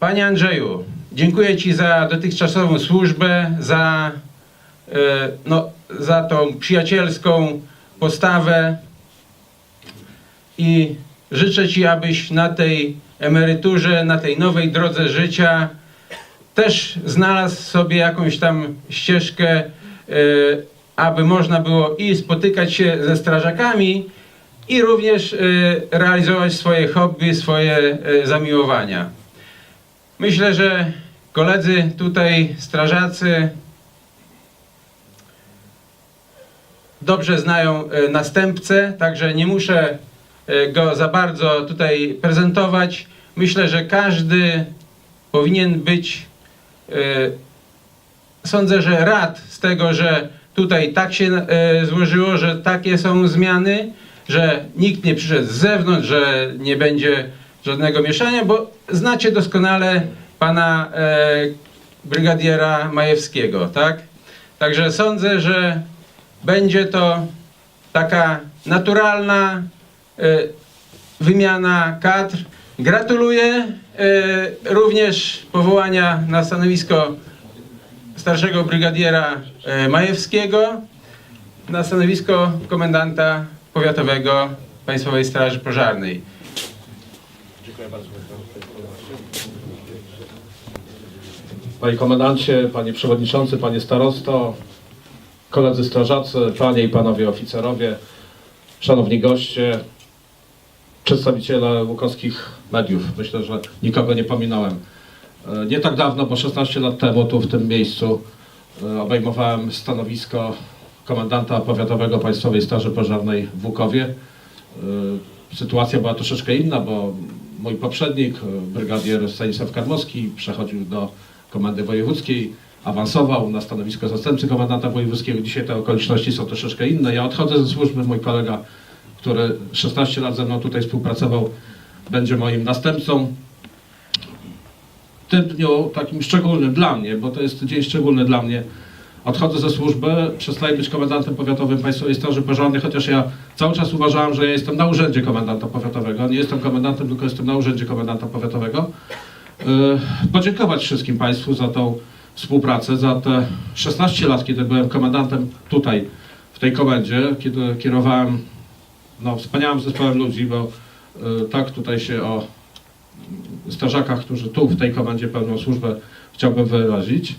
Panie Andrzeju, dziękuję Ci za dotychczasową służbę, za, e, no, za tą przyjacielską postawę i życzę Ci, abyś na tej emeryturze, na tej nowej drodze życia też znalazł sobie jakąś tam ścieżkę, e, aby można było i spotykać się ze strażakami, i również e, realizować swoje hobby, swoje zamiłowania. Myślę, że koledzy tutaj, strażacy, dobrze znają e, następcę, także nie muszę e, go za bardzo tutaj prezentować. Myślę, że każdy powinien być, e, sądzę, że rad z tego, że tutaj tak się złożyło, że takie są zmiany, że nikt nie przyszedł z zewnątrz, że nie będzie żadnego mieszania, bo znacie doskonale pana e, brygadiera Majewskiego, tak? Także sądzę, że będzie to taka naturalna e, wymiana kadr. Gratuluję e, również powołania na stanowisko starszego brygadiera e, Majewskiego na stanowisko komendanta powiatowego Państwowej Straży Pożarnej. Panie komendancie, panie przewodniczący, panie starosto, koledzy strażacy, panie i panowie oficerowie, szanowni goście, przedstawiciele łukowskich mediów. Myślę, że nikogo nie pominąłem. E, Nie tak dawno, bo 16 lat temu tu w tym miejscu e, obejmowałem stanowisko komendanta powiatowego Państwowej Straży Pożarnej w Łukowie. E, Sytuacja była troszeczkę inna, bo mój poprzednik, e, brygadier Stanisław Karmowski, przechodził do komendy wojewódzkiej, awansował na stanowisko zastępcy komendanta wojewódzkiego. Dzisiaj te okoliczności są troszeczkę inne. Ja odchodzę ze służby, mój kolega, który 16 lat ze mną tutaj współpracował, będzie moim następcą. W tym dniu takim szczególnym dla mnie, bo to jest dzień szczególny dla mnie, odchodzę ze służby, przestaję być komendantem powiatowym Państwowej Straży Pożarnej, chociaż ja cały czas uważałem, że ja jestem na urzędzie komendanta powiatowego. Nie jestem komendantem, tylko jestem na urzędzie komendanta powiatowego. Yy, Podziękować wszystkim Państwu za tą współpracę, za te 16 lat, kiedy byłem komendantem tutaj, w tej komendzie, kiedy kierowałem no, wspaniałym zespołem ludzi, bo y, tak tutaj się o strażakach, którzy tu w tej komendzie pełnią służbę, chciałbym wyrazić.